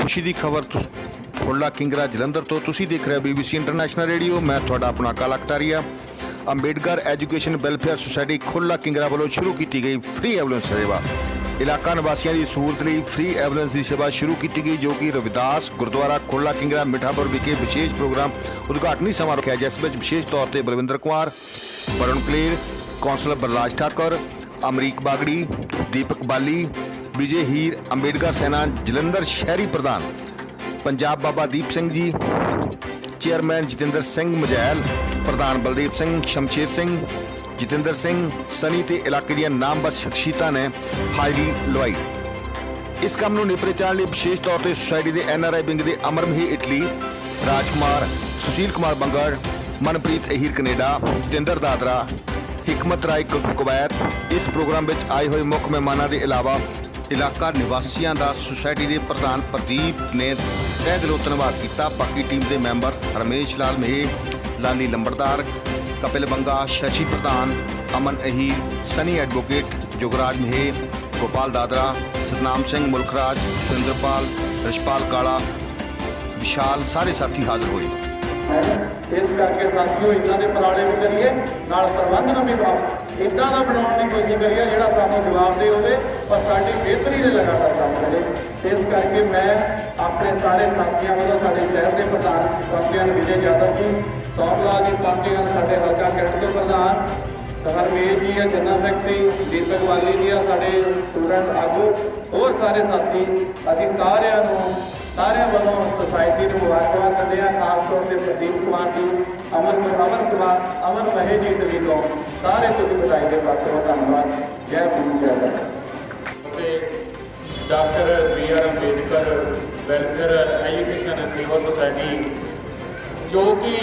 ਖੁਸ਼ੀ ਦੀ ਖਬਰ ਥੋੜਾ ਕਿੰਗਰਾ ਜਲੰਧਰ ਤੋਂ ਤੁਸੀਂ ਦੇਖ ਰਹੇ ਹੋ BBC ਇੰਟਰਨੈਸ਼ਨਲ ਰੇਡੀਓ ਮੈਂ ਤੁਹਾਡਾ ਆਪਣਾ Kala Kataria. Ambedkar education welfare society Khulla Kingra ਵੱਲੋਂ ਸ਼ੁਰੂ ਕੀਤੀ ਗਈ ਫ੍ਰੀ ਐਂਬੂਲੈਂਸ ਸੇਵਾ। ਇਲਾਕਾ ਨਿਵਾਸੀਆਂ ਦੀ ਸਹੂਲਤ ਲਈ ਫ੍ਰੀ ਐਂਬੂਲੈਂਸ ਦੀ ਸੇਵਾ ਸ਼ੁਰੂ ਕੀਤੀ ਗਈ, ਜੋ ਕਿ ਰਵਿਦਾਸ ਗੁਰਦੁਆਰਾ ਖੁੱਲਾ ਕਿੰਗਰਾ ਮਿਠਾਪੁਰ ਵਿਖੇ ਵਿਸ਼ੇਸ਼ ਪ੍ਰੋਗਰਾਮ ਉਦਘਾਟਨੀ ਸਮਾਰੋਹ ਰੱਖਿਆ ਜਿਸ ਵਿੱਚ ਵਿਸ਼ੇਸ਼ ਤੌਰ ਤੇ ਬਲਵਿੰਦਰ ਕੁਮਾਰ, ਵਰੁਣ ਕਲੇਰ, ਕੌਂਸਲਰ ਬਲਰਾਜ ਠਾਕੁਰ, ਅਮਰੀਕ ਬਾਗੜੀ, ਦੀਪਕ ਬਾਲੀ ਵਿਜੇ ਹੀਰ, ਅੰਬੇਡਕਰ ਸੈਨਾ, ਜਲੰਧਰ ਸ਼ਹਿਰੀ ਪ੍ਰਧਾਨ, ਪੰਜਾਬ ਬਾਬਾ ਦੀਪ ਸਿੰਘ ਜੀ, ਚੇਅਰਮੈਨ ਜਤਿੰਦਰ ਸਿੰਘ ਮਜੈਲ, ਪ੍ਰਧਾਨ ਬਲਦੀਪ ਸਿੰਘ ਸ਼ਮਸ਼ੇਰ ਸਿੰਘ, ਜਤਿੰਦਰ ਸਿੰਘ ਸਨੀ ਤੇ ਇਲਾਕੇ ਦੀਆਂ ਨਾਮਵਰ ਸ਼ਖਸੀਅਤਾਂ ਨੇ ਹਾਜ਼ਰੀ ਲਵਾਈ। ਇਸ ਕੰਮ ਨੂੰ ਨਿਪਰੇ ਚਾਣ ਲਈ ਵਿਸ਼ੇਸ਼ ਤੌਰ ਤੇ ਸੁਸਾਇਟੀ ਦੇ ਐਨਆਰਆਈ ਵਿੰਗ ਦੇ Amar Mahi Italy, Rajkumar Sushil Kumar Bangar, Manpreet Ahir Canada, Jatinder Dadra, Hakmat Rai Kuwait ਇਸ ਪ੍ਰੋਗਰਾਮ ਵਿੱਚ ਆਏ ਹੋਏ ਮੁੱਖ ਮਹਿਮਾਨਾਂ ਦੇ ਇਲਾਵਾ ਇਲਾਕਾ ਨਿਵਾਸੀਆਂ ਦਾ ਸੁਸਾਇਟੀ ਦੇ ਪ੍ਰਧਾਨ ਪ੍ਰਦੀਪ ਨੇ ਤਹਿ ਦਿਲੋਂ ਧੰਨਵਾਦ ਕੀਤਾ। ਬਾਕੀ ਟੀਮ ਦੇ ਮੈਂਬਰ ਰਮੇਸ਼ ਲਾਲ ਮਹੇ, ਲਾਲੀ ਲੰਬੜਦਾਰ, ਕਪਿਲ ਬੰਗਾ, ਸ਼ਸ਼ੀ ਪ੍ਰਧਾਨ, ਅਮਨ ਅਹੀਰ, ਸਨੀ ਐਡਵੋਕੇਟ, ਜੁਗਰਾਜ ਮਹੇ, ਗੋਪਾਲ ਦਾਦਰਾ, ਸਤਨਾਮ ਸਿੰਘ ਮੁਲਖਰਾਜ, ਸੁਰਿੰਦਰਪਾਲ ਰਸ਼ਪਾਲ ਕਾਲਾ, ਵਿਸ਼ਾਲ ਸਾਰੇ ਸਾਥੀ ਹਾਜ਼ਰ ਹੋਏ। ਇਸ ਕਰਕੇ ਸਾਥੀਓ ਇਦਾਂ ਦੇ ਪਰਾਲੇ ਵੀ ਕਰੀਏ, ਨਾਲ ਪ੍ਰਬੰਧ ਨੂੰ ਵੀ ਇਦਾਂ ਦਾ ਬਣਾਉਣ ਦੀ ਕੋਸ਼ਿਸ਼ ਕਰੀਏ, ਜਿਹੜਾ ਸਾਨੂੰ ਜਵਾਬ ਦੇ ਹੋਵੇ, ਪਰ ਸਾਡੀ ਬਿਹਤਰੀ ਦੇ ਲਗਾਤਾਰ ਕੰਮ ਕਰੇ। ਇਸ ਕਰਕੇ ਮੈਂ ਆਪਣੇ ਸਾਰੇ ਸਾਥੀਆਂ ਵੱਲੋਂ, ਸਾਡੇ ਸ਼ਹਿਰ ਦੇ ਪ੍ਰਧਾਨ ਕਾਂਗਰਸ ਵਿਜੇ ਯਾਦਵ ਜੀ ਸੋਮਲਾਲ ਜੀ ਕਾਂਗਰਸ ਸਾਡੇ ਹਲਕਾ ਕੈਂਟ ਦੇ ਪ੍ਰਧਾਨ, ਹਰਮੇਸ਼ ਜੀ ਆ ਜਨਰਲ ਸੈਕਟਰੀ, ਦੀਪਕ ਵਾਲੀ ਜੀ ਆ ਸਾਡੇ ਸਟੂਡੈਂਟ ਆਗੂ, ਹੋਰ ਸਾਰੇ ਸਾਥੀ, ਅਸੀਂ ਸਾਰਿਆਂ ਨੂੰ ਸਾਰਿਆਂ ਵੱਲੋਂ ਸੋਸਾਇਟੀ ਨੂੰ ਮੁਬਾਰਕਬਾਦ ਦਿੰਦੇ ਹਾਂ। ਖਾਸ ਤੌਰ ਤੇ ਪ੍ਰਦੀਪ ਕੁਮਾਰ ਜੀ ਅਮਨ ਅਮਨ ਕੁਮਾਰ ਅਮਨ ਮਹੇ ਜੀ ਦੇ ਤੋਂ ਸਾਰੇ ਤੁਸੀਂ ਵਧਾਈ ਦੇ ਪਾਤਰ ਹੋ ਧੰਨਵਾਦ। ਜੈ ਗੁਰੂ ਜੈ ਅਤੇ doctor B R Ambedkar welfare education and civil society, ਜੋ ਕਿ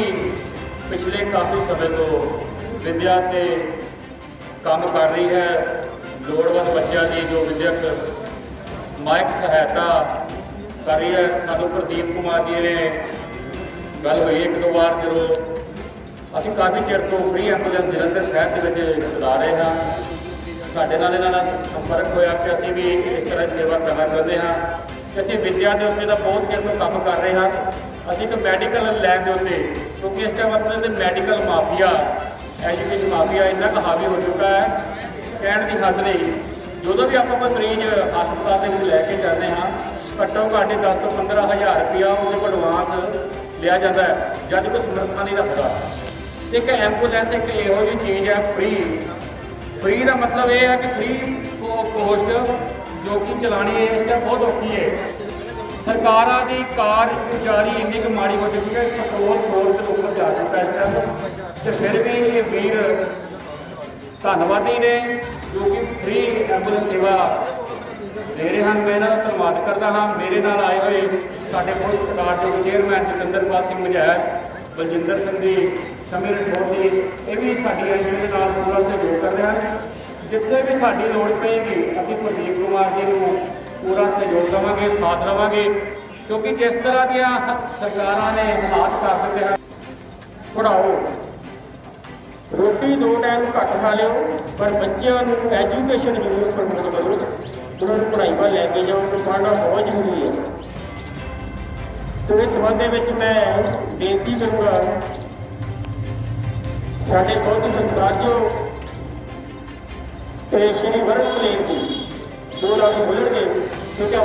ਪਿਛਲੇ ਕਾਫੀ ਸਮੇਂ ਤੋਂ ਵਿਦਿਆ ਤੇ ਕੰਮ ਕਰ ਰਹੀ ਹੈ, ਲੋੜਵੰਦ ਬੱਚਿਆਂ ਦੀ ਜੋ ਵਿਦਿਅਕ ਮਾਇਕ ਸਹਾਇਤਾ ਕਰ ਰਹੀ ਹੈ ਸਾਨੂੰ ਪ੍ਰਦੀਪ ਕੁਮਾਰ ਜੀ ਨੇ ਗੱਲ ਹੋਈ ਇੱਕ ਦੋ ਵਾਰ ਜਦੋਂ ਅਸੀਂ ਕਾਫੀ ਚਿਰ ਤੋਂ ਫ੍ਰੀ ਐਂਬੂਲੈਂਸ ਜਲੰਧਰ ਸ਼ਹਿਰ ਦੇ ਵਿੱਚ ਚਲਾ ਰਹੇ ਹਾਂ। ਸਾਡੇ ਨਾਲ ਇਹਨਾਂ ਦਾ ਸੰਪਰਕ ਹੋਇਆ ਕਿ ਅਸੀਂ ਵੀ ਇਸ ਤਰ੍ਹਾਂ ਦੀ ਸੇਵਾ ਕਰਨਾ ਚਾਹੁੰਦੇ ਹਾਂ। ਕਿ ਅਸੀਂ ਵਿੱਦਿਆ ਦੇ ਉੱਤੇ ਦਾ ਬਹੁਤ ਚਿਰ ਤੋਂ ਕੰਮ ਕਰ ਰਹੇ ਹਾਂ। ਅਸੀਂ ਇੱਕ ਮੈਡੀਕਲ ਲੈਬ ਦੇ ਉੱਤੇ, ਕਿਉਂਕਿ ਇਸ ਟਾਈਮ ਆਪਣੇ ਤੇ ਮੈਡੀਕਲ ਮਾਫੀਆ ਐਜੂਕੇਸ਼ਨ ਮਾਫੀਆ ਇੰਨਾ ਕੁ ਹਾਵੀ ਹੋ ਚੁੱਕਾ ਹੈ। ਕਹਿਣ ਦੀ ਹੱਦ ਨਹੀਂ। ਜਦੋਂ ਵੀ ਆਪਾਂ ਕੋਈ ਮਰੀਜ਼ ਹਸਪਤਾਲ ਦੇ ਵਿੱਚ ਲੈ ਕੇ ਜਾਂਦੇ ਹਾਂ ਘੱਟੋ ਘੱਟ ਹੀ 10 ਤੋਂ 15000 ਰੁਪਇਆ ਉਹਦੇ ਕੋਲ ਐਡਵਾਂਸ ਲਿਆ ਜਾਂਦਾ ਹੈ, ਜਦ ਕੋਈ ਸਮਰੱਥਾ ਨਹੀਂ ਰੱਖਦਾ ਇੱਕ ਐਂਬੂਲੈਂਸ ਇੱਕ ਇਹੋ ਜਿਹੀ ਚੀਜ਼ ਹੈ ਫ੍ਰੀ ਫ੍ਰੀ ਦਾ ਮਤਲਬ ਇਹ ਹੈ ਕਿ ਫ੍ਰੀ ਕੋਸਟ ਜੋ ਕਿ ਚਲਾਣੀ ਇਸ ਟਾਈਮ ਬਹੁਤ ਔਖੀ ਹੈ। ਸਰਕਾਰਾਂ ਦੀ ਕਾਰਗੁਜ਼ਾਰੀ ਇੰਨੀ ਕੁ ਮਾੜੀ ਹੋ ਚੁੱਕੀ ਹੈ ਕਿ ਪੈਟਰੋਲ ਕਰੋੜ ਦੇ ਉੱਪਰ ਜਾ ਚੁੱਕਾ ਇਸ ਟਾਈਮ ਤੇ ਫਿਰ ਵੀ ਇਹ ਵੀਰ ਧੰਨਵਾਦੀ ਨੇ, ਜੋ ਕਿ ਫ੍ਰੀ ਐਂਬੂਲੈਂਸ ਸੇਵਾ ਦੇ ਰਹੇ ਹਨ ਮੈਂ ਇਹਨਾਂ ਦਾ ਧੰਨਵਾਦ ਕਰਦਾ ਹਾਂ। ਮੇਰੇ ਨਾਲ ਆਏ ਹੋਏ ਸਾਡੇ ਬਹੁਤ ਦੇ ਚੇਅਰਮੈਨ ਜਤਿੰਦਰਪਾਲ ਸਿੰਘ ਮਝੈਲ ਬਲਜਿੰਦਰ ਸਿੰਘ ਜੀ ਸਮੀਰ ਠੋਰ ਜੀ ਇਹ ਵੀ ਸਾਡੀ ਐਨਜੀਓ ਦੇ ਨਾਲ ਪੂਰਾ ਸਹਿਯੋਗ ਕਰ ਰਹੇ ਹਨ। ਜਿੱਥੇ ਵੀ ਸਾਡੀ ਲੋੜ ਪਏਗੀ, ਅਸੀਂ ਪ੍ਰਦੀਪ ਕੁਮਾਰ ਜੀ ਨੂੰ ਪੂਰਾ ਸਹਿਯੋਗ ਦੇਵਾਂਗੇ, ਸਾਥ ਦੇਵਾਂਗੇ। ਕਿਉਂਕਿ ਜਿਸ ਤਰ੍ਹਾਂ ਦੀਆਂ ਸਰਕਾਰਾਂ ਨੇ ਹਾਲਾਤ ਕਰ ਦਿੱਤੇ ਹਨ ਪੜਾਓ ਰੋਟੀ ਦੋ ਟਾਈਮ ਘੱਟ ਖਾ ਲਿਓ, ਪਰ ਬੱਚਿਆਂ ਨੂੰ ਐਜੂਕੇਸ਼ਨ ਜ਼ਰੂਰ ਪ੍ਰਮੋਟ ਕਰੋ ਉਹਨਾਂ ਨੂੰ ਪੜ੍ਹਾਈ ਵੱਲ ਲੈ ਕੇ ਜਾਓ ਪੜ੍ਹਨਾ ਬਹੁਤ ਜ਼ਰੂਰੀ ਹੈ। ਤੇ ਇਸ ਸੰਬੰਧ ਦੇ ਵਿੱਚ ਮੈਂ ਬੇਨਤੀ ਕਰੂੰਗਾ, ਸਾਡੇ ਬਹੁਤ ਸਤਿਕਾਰਯੋਗ ਤੇ ਸ਼੍ਰੀ ਵਰਣ ਕਲੇਰ ਜੀ, ਦੋ ਲਫ਼ਜ਼ ਬੋਲਣਗੇ ਕਿਉਂਕਿ